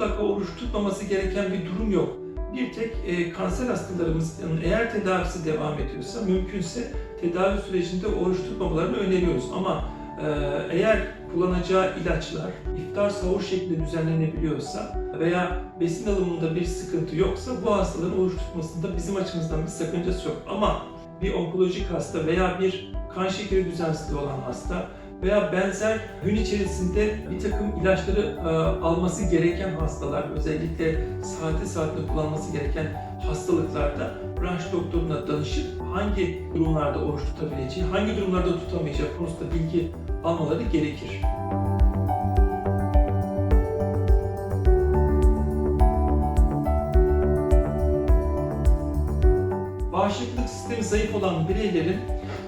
mutlaka oruç tutmaması gereken bir durum yok. Bir tek e, kanser hastalarımızın eğer tedavisi devam ediyorsa mümkünse tedavi sürecinde oruç tutmamalarını öneriyoruz. Ama e, eğer kullanacağı ilaçlar iftar sahur şeklinde düzenlenebiliyorsa veya besin alımında bir sıkıntı yoksa bu hastaların oruç tutmasında bizim açımızdan bir sakıncası yok. Ama bir onkolojik hasta veya bir kan şekeri düzensizliği olan hasta veya benzer gün içerisinde bir takım ilaçları e, alması gereken hastalar, özellikle saati saatinde kullanması gereken hastalıklarda branş doktoruna danışıp hangi durumlarda oruç tutabileceği, hangi durumlarda tutamayacağı konusunda bilgi almaları gerekir. Bağışıklık sistemi zayıf olan bireylerin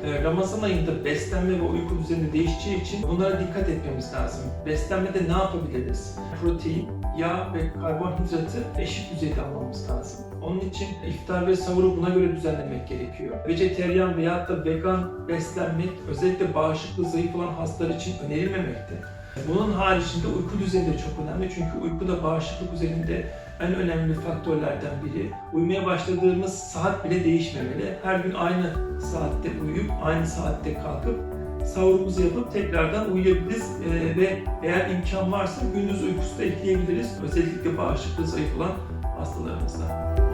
e, Ramazan ayında beslenme ve uyku düzeni değişeceği için bunlara dikkat etmemiz lazım. Beslenmede ne yapabiliriz? Protein, yağ ve karbonhidratı eşit düzeyde almamız lazım. Onun için iftar ve sahuru buna göre düzenlemek gerekiyor. Vejeteryan veya da vegan beslenmek özellikle bağışıklığı zayıf olan hastalar için önerilmemekte. Bunun haricinde uyku düzeni de çok önemli çünkü uyku da bağışıklık üzerinde en önemli faktörlerden biri. Uyumaya başladığımız saat bile değişmemeli. Her gün aynı saatte uyuyup aynı saatte kalkıp sahurumuzu yapıp tekrardan uyuyabiliriz Ee, ve eğer imkan varsa gündüz uykusu da ekleyebiliriz. Özellikle bağışıklığı zayıf olan hastalarımızda.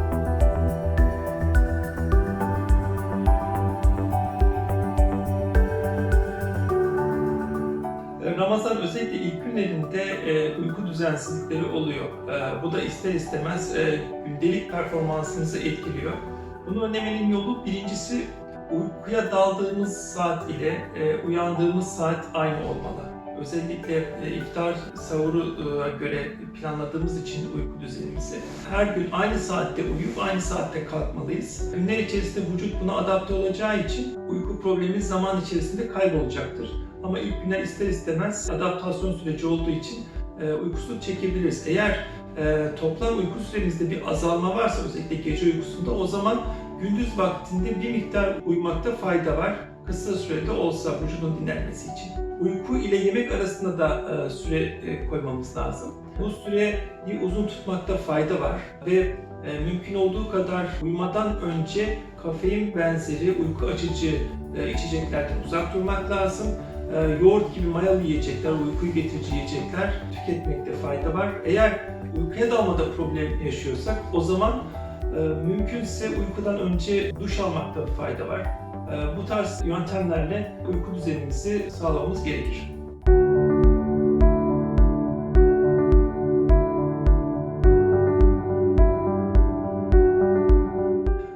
Düzensizlikleri oluyor. E, bu da ister istemez e, gündelik performansınızı etkiliyor. Bunu önlemenin yolu birincisi uykuya daldığımız saat ile e, uyandığımız saat aynı olmalı. Özellikle e, iftar sahuru göre planladığımız için uyku düzenimizi her gün aynı saatte uyuyup aynı saatte kalkmalıyız. Günler içerisinde vücut buna adapte olacağı için uyku problemi zaman içerisinde kaybolacaktır. Ama ilk günler ister istemez adaptasyon süreci olduğu için e, çekebiliriz. Eğer e, toplam uyku süremizde bir azalma varsa özellikle gece uykusunda o zaman gündüz vaktinde bir miktar uyumakta fayda var. Kısa sürede olsa vücudun dinlenmesi için. Uyku ile yemek arasında da e, süre e, koymamız lazım. Bu süreyi uzun tutmakta fayda var ve mümkün olduğu kadar uyumadan önce kafein benzeri uyku açıcı içeceklerden uzak durmak lazım. E, yoğurt gibi mayalı yiyecekler, uykuyu getirici yiyecekler tüketmekte fayda var. Eğer uykuya dalmada problem yaşıyorsak o zaman e, mümkünse uykudan önce duş almakta fayda var. E, bu tarz yöntemlerle uyku düzenimizi sağlamamız gerekir.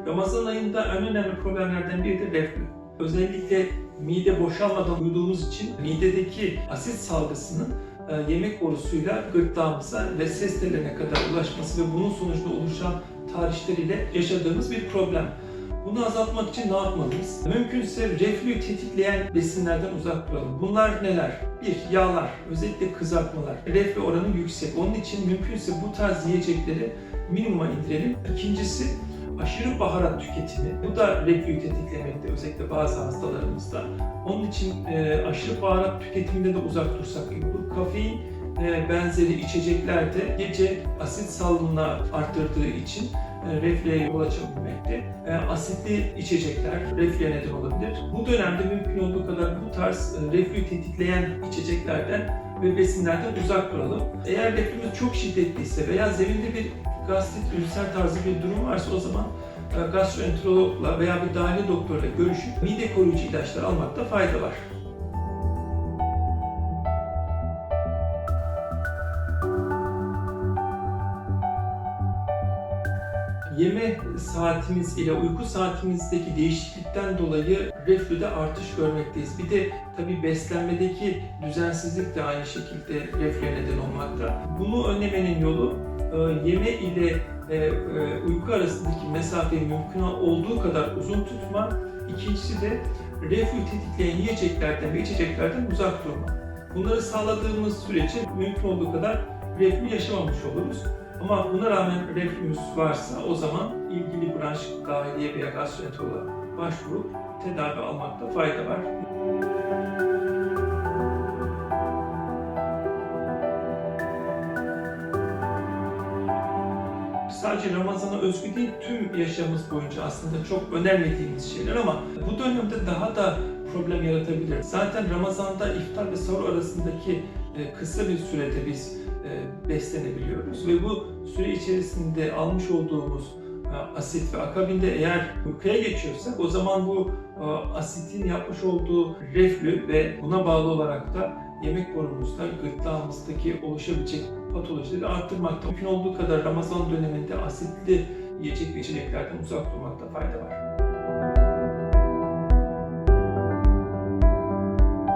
Ramazan ayında en önemli problemlerden biri de reflü. Özellikle mide boşalmadan uyuduğumuz için midedeki asit salgısının e, yemek borusuyla gırtlağımıza ve ses tellerine kadar ulaşması ve bunun sonucunda oluşan tarihler ile yaşadığımız bir problem. Bunu azaltmak için ne yapmalıyız? Mümkünse reflüyü tetikleyen besinlerden uzak duralım. Bunlar neler? Bir, yağlar, özellikle kızartmalar. Reflü oranı yüksek. Onun için mümkünse bu tarz yiyecekleri minimuma indirelim. İkincisi, aşırı baharat tüketimi. Bu da reflüyü tetiklemekte özellikle bazı hastalarımızda. Onun için e, aşırı baharat tüketiminde de uzak dursak iyi olur. Kafein e, benzeri içecekler de gece asit salınımını arttırdığı için e, reflüye yol açabilmekte. E, asitli içecekler reflüye neden olabilir. Bu dönemde mümkün olduğu kadar bu tarz e, reflüyü tetikleyen içeceklerden ve besinlerden uzak duralım. Eğer reflümüz çok şiddetliyse veya zeminde bir gastrit, ülser tarzı bir durum varsa o zaman e, gastroenterologla veya bir dahili doktorla görüşüp mide koruyucu ilaçlar almakta fayda var. Yeme saatimiz ile uyku saatimizdeki değişiklikten dolayı reflüde artış görmekteyiz. Bir de tabi beslenmedeki düzensizlik de aynı şekilde reflüye neden olmakta. Bunu önlemenin yolu e, yeme ile e, e, uyku arasındaki mesafeyi mümkün olduğu kadar uzun tutma. İkincisi de reflü tetikleyen yiyeceklerden ve içeceklerden uzak durma. Bunları sağladığımız sürece mümkün olduğu kadar reflü yaşamamış oluruz. Ama buna rağmen reflümüs varsa o zaman ilgili branş dahiliye veya gastroenteroloğa başvurup tedavi almakta fayda var. sadece Ramazan'a özgü değil, tüm yaşamımız boyunca aslında çok önermediğimiz şeyler ama bu dönemde daha da problem yaratabilir. Zaten Ramazan'da iftar ve sahur arasındaki e, kısa bir sürede biz beslenebiliyoruz ve bu süre içerisinde almış olduğumuz e, asit ve akabinde eğer uykuya geçiyorsak o zaman bu e, asitin yapmış olduğu reflü ve buna bağlı olarak da yemek borumuzda, gırtlağımızdaki oluşabilecek patolojileri arttırmakta. Mümkün olduğu kadar Ramazan döneminde asitli yiyecek ve içeceklerden uzak durmakta fayda var.